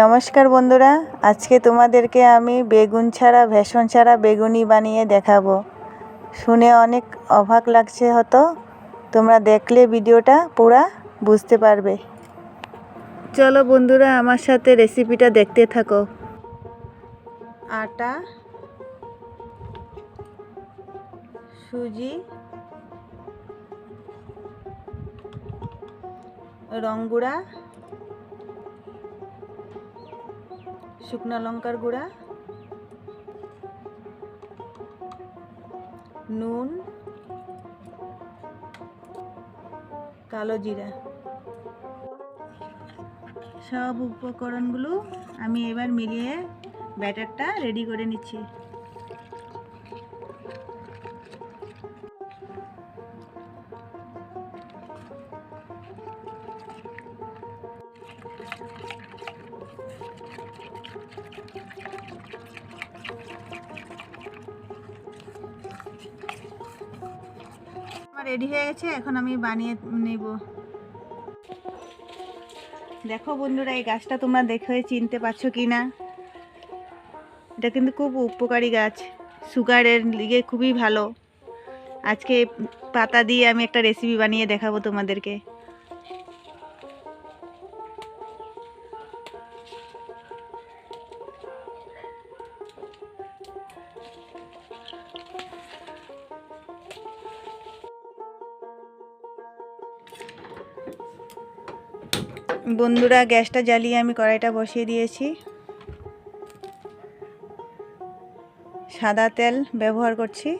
নমস্কার বন্ধুরা, আজকে তোমাদেরকে আমি বেগুন ছাড়া ভেষণ ছাড়া বেগুনি বানিয়ে দেখাবো। শুনে অনেক অবাক লাগছে হতো, তোমরা দেখলে ভিডিওটা পুরা বুঝতে পারবে। চলো বন্ধুরা, আমার সাথে রেসিপিটা দেখতে থাকো। আটা, সুজি রং শুকনো লঙ্কার গুঁড়া, নুন, কালো জিরা। সব উপকরণগুলো আমি এবার মিলিয়ে ব্যাটারটা রেডি করে নিচ্ছি। রেডি হয়ে গেছে, এখন আমি বানিয়ে নেব। দেখো বন্ধুরা, এই গাছটা তোমরা দেখে চিনতে পারছ কি না এটা কিন্তু খুব উপকারী গাছ, সুগারের লিগে খুবই ভালো। আজকে পাতা দিয়ে আমি একটা রেসিপি বানিয়ে দেখাবো তোমাদেরকে। বন্ধুরা, গ্যাসটা জ্বালিয়ে আমি কড়াইটা বসিয়ে দিয়েছি। সাদা তেল ব্যবহার করছি।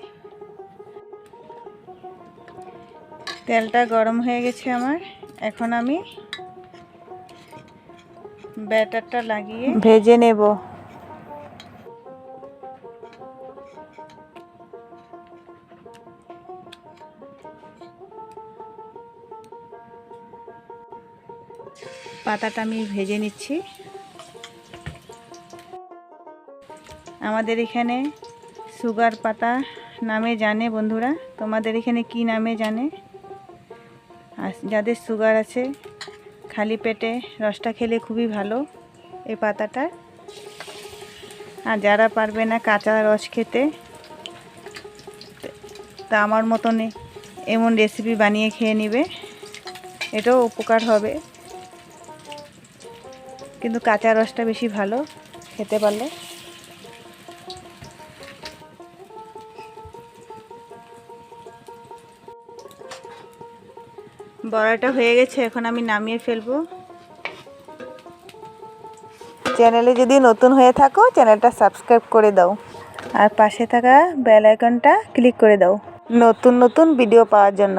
তেলটা গরম হয়ে গেছে আমার। এখন আমি ব্যাটারটা লাগিয়ে ভেজে নেব। পাতাটা আমি ভেজে নিচ্ছি। আমাদের এখানে সুগার পাতা নামে জানে বন্ধুরা। তোমাদের এখানে কি নামে জানে? আর যাদের সুগার আছে, খালি পেটে রসটা খেলে খুবই ভালো এই পাতাটা। আর যারা পারবে না কাঁচা রস খেতে, তা আমার মতন এমন রেসিপি বানিয়ে খেয়ে নেবে। এটাও উপকার হবে। কিন্তু কাঁচা রসটা বেশি ভালো খেতে পারলে। বড়াটা হয়ে গেছে, এখন আমি নামিয়ে ফেলব। চ্যানেলে যদি নতুন হয়ে থাকো, চ্যানেলটা সাবস্ক্রাইব করে দাও। আর পাশে থাকা বেল আইকনটা ক্লিক করে দাও। নতুন নতুন ভিডিও পাওয়ার জন্য।